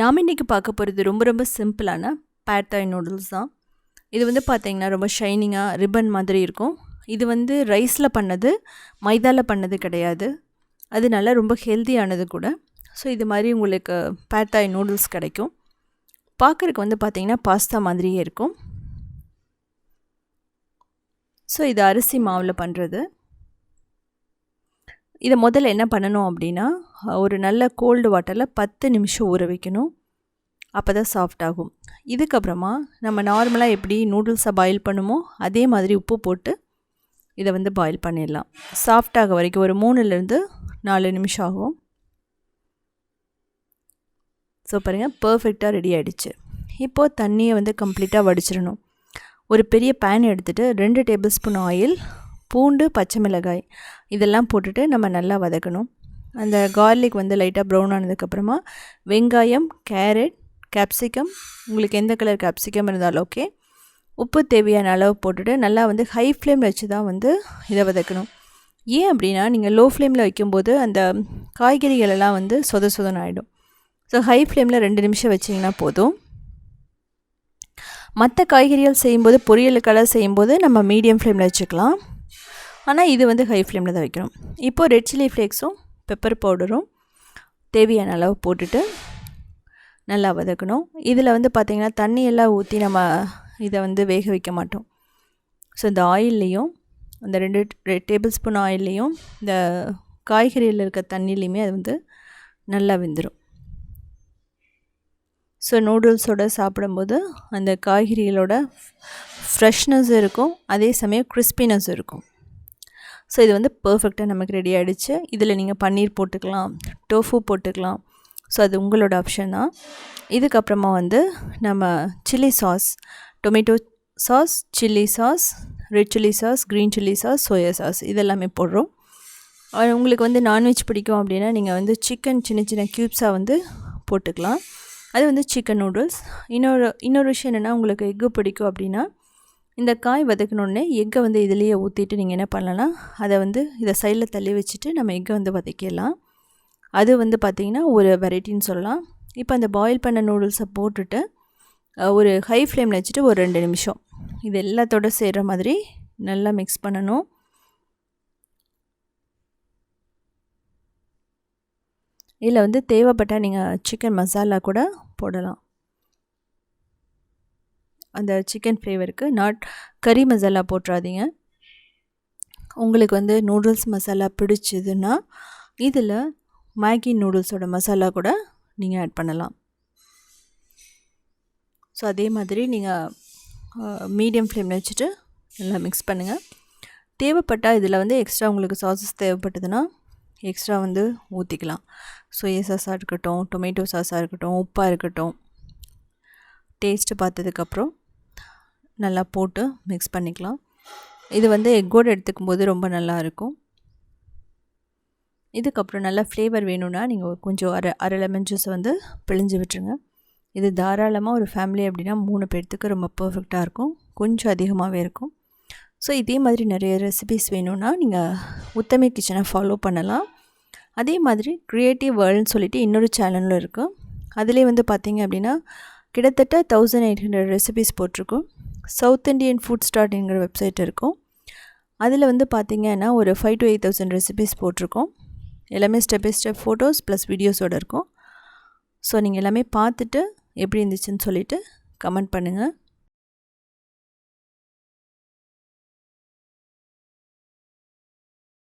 நாம் இன்றைக்கி பார்க்க போகிறது ரொம்ப ரொம்ப சிம்பிளான பேட்டாய் நூடுல்ஸ் தான். இது வந்து பார்த்திங்கன்னா ரொம்ப ஷைனிங்காக ரிப்பன் மாதிரி இருக்கும். இது வந்து ரைஸில் பண்ணது மைதாவில் பண்ணது கிடையாது. அதனால ரொம்ப ஹெல்த்தியானது கூட. ஸோ இது மாதிரி உங்களுக்கு பேட்டாய் நூடுல்ஸ் கிடைக்கும். பார்க்குறக்கு வந்து பார்த்திங்கன்னா பாஸ்தா மாதிரியே இருக்கும். ஸோ இது அரிசி மாவில் பண்ணுறது இதை முதல்ல என்ன பண்ணணும் அப்படின்னா ஒரு நல்ல கோல்டு வாட்டரில் பத்து நிமிஷம் ஊற வைக்கணும். அப்போ தான் சாஃப்ட் ஆகும். இதுக்கப்புறமா நம்ம நார்மலாக எப்படி நூடுல்ஸை பாயில் பண்ணுமோ அதே மாதிரி உப்பு போட்டு இதை வந்து பாயில் பண்ணிடலாம். சாஃப்டாக வரைக்கும் ஒரு மூணுலேருந்து நாலு நிமிஷம் ஆகும். ஸோ பாருங்கள் பர்ஃபெக்டாக ரெடி ஆகிடுச்சு இப்போது தண்ணியை வந்து கம்ப்ளீட்டாக வடிச்சிடணும். ஒரு பெரிய பேன் எடுத்துகிட்டு ரெண்டு டேபிள் ஸ்பூன் ஆயில் பூண்டு பச்சை மிளகாய் இதெல்லாம் போட்டுட்டு நம்ம நல்லா வதக்கணும். அந்த கார்லிக் வந்து லைட்டாக ப்ரௌன் ஆனதுக்கப்புறமா வெங்காயம் கேரட் கேப்சிகம் உங்களுக்கு எந்த கலர் கேப்சிகம் இருந்தாலும் ஓகே உப்பு தேவையான அளவு போட்டுட்டு நல்லா வந்து ஹை ஃப்ளேமில் வச்சு தான் வந்து இதை வதக்கணும். ஏன் அப்படின்னா நீங்கள் லோ ஃப்ளேமில் வைக்கும்போது அந்த காய்கறிகள் எல்லாம் வந்து சொத சொதன் ஆகிடும் ஸோ ஹை ஃப்ளேமில் ரெண்டு நிமிஷம் வச்சிங்கன்னா போதும். மற்ற காய்கறிகள் செய்யும்போது பொரியலுக்கெல்லாம் செய்யும்போது நம்ம மீடியம் ஃப்ளேமில் வச்சுக்கலாம். ஆனால் இது வந்து ஹை ஃப்ளேமில் தான் வைக்கிறோம். இப்போது ரெட் சில்லி ஃப்ளேக்ஸும் பெப்பர் பவுடரும் தேவையான அளவு போட்டுட்டு நல்லா வதக்கணும். இதில் வந்து பார்த்திங்கன்னா தண்ணியெல்லாம் ஊற்றி நம்ம இதை வந்து வேக வைக்க மாட்டோம். ஸோ இந்த ஆயில்லையும் அந்த ரெண்டு டேபிள் ஸ்பூன் ஆயில்லையும் இந்த காய்கறியில் இருக்க தண்ணிலையுமே அது வந்து நல்லா வெந்துடும் ஸோ நூடுல்ஸோடு சாப்பிடும்போது அந்த காய்கறிகளோட ஃப்ரெஷ்னஸ் இருக்கும் அதே சமயம் கிறிஸ்பினஸ் இருக்கும். ஸோ இது வந்து பர்ஃபெக்டாக நமக்கு ரெடி ஆகிடுச்சு இதில் நீங்கள் பன்னீர் போட்டுக்கலாம் டோஃபு போட்டுக்கலாம். ஸோ அது உங்களோட ஆப்ஷன் தான். இதுக்கப்புறமா வந்து நம்ம chilli sauce tomato sauce chilli sauce red chilli sauce green chilli sauce soya sauce இதெல்லாமே போடுறோம். உங்களுக்கு வந்து நான்வெஜ் பிடிக்கும் அப்படின்னா நீங்கள் வந்து சிக்கன் சின்ன சின்ன க்யூப்ஸாக வந்து போட்டுக்கலாம். அது வந்து சிக்கன் நூடுல்ஸ் இன்னொரு இன்னொரு விஷயம் என்னென்னா உங்களுக்கு எக்கு பிடிக்கும் அப்படின்னா இந்த காய் வதக்கினோடனே எக்கை வந்து இதுலேயே ஊற்றிட்டு நீங்கள் என்ன பண்ணலாம்? அதை வந்து இதை சைடில் தள்ளி வச்சுட்டு நம்ம எக்கை வந்து வதக்கிடலாம். அது வந்து பார்த்திங்கன்னா ஒரு வெரைட்டின்னு சொல்லலாம். இப்போ அந்த பாயில் பண்ண நூடுல்ஸை போட்டுட்டு ஒரு ஹை ஃப்ளேமில் வச்சுட்டு ஒரு ரெண்டு நிமிஷம். இது எல்லாத்தோட செய்கிற மாதிரி நல்லா மிக்ஸ் பண்ணணும். இதில் வந்து தேவைப்பட்டால் நீங்கள் சிக்கன் மசாலா கூட போடலாம். அந்த சிக்கன் ஃப்ளேவருக்கு நாட் கறி மசாலா போட்டுறாதீங்க உங்களுக்கு வந்து நூடுல்ஸ் மசாலா பிடிச்சதுன்னா இதில் மேகி நூடுல்ஸோட மசாலா கூட நீங்கள் ஆட் பண்ணலாம். ஸோ அதே மாதிரி நீங்கள் மீடியம் ஃப்ளேமில் வச்சுட்டு நல்லா மிக்ஸ் பண்ணுங்கள் தேவைப்பட்டால் இதில் வந்து எக்ஸ்ட்ரா உங்களுக்கு சாசஸ் தேவைப்பட்டதுன்னா எக்ஸ்ட்ரா வந்து ஊற்றிக்கலாம் சோயா சாஸாக இருக்கட்டும் டொமேட்டோ சாஸாக இருக்கட்டும் உப்பாக இருக்கட்டும். டேஸ்ட்டு பார்த்ததுக்கப்புறம் நல்லா போட்டு மிக்ஸ் பண்ணிக்கலாம். இது வந்து எக்கோடு எடுத்துக்கும் போது ரொம்ப நல்லாயிருக்கும். இதுக்கப்புறம் நல்லா ஃப்ளேவர் வேணும்னா நீங்கள் கொஞ்சம் அரை அரை லெமன் ஜூஸை வந்து பிழிஞ்சு விட்டுருங்க. இது தாராளமாக ஒரு ஃபேமிலி அப்படின்னா மூணு பேர்த்துக்கு ரொம்ப பர்ஃபெக்டாக இருக்கும். கொஞ்சம் அதிகமாகவே இருக்கும். ஸோ இதே மாதிரி நிறைய ரெசிபிஸ் வேணும்னா நீங்கள் உத்தமை கிச்சனை ஃபாலோ பண்ணலாம். அதே மாதிரி க்ரியேட்டிவ் வேர்ல்டுன்னு சொல்லிட்டு இன்னொரு சேனலும் இருக்குது அதிலே வந்து பார்த்திங்க அப்படின்னா கிட்டத்தட்ட தௌசண்ட் எயிட் ஹண்ட்ரட் ரெசிபிஸ் போட்டிருக்கோம். சவுத் இண்டியன் ஃபுட் ஸ்டார்ட்ங்கிற வெப்சைட் இருக்கும். அதில் வந்து பார்த்திங்கன்னா ஒரு five to eight thousand recipes போட்டிருக்கோம். எல்லாமே step by step photos plus வீடியோஸோடு இருக்கும். ஸோ நீங்கள் எல்லாமே பார்த்துட்டு எப்படி இருந்துச்சுன்னு சொல்லிவிட்டு கமெண்ட் பண்ணுங்கள்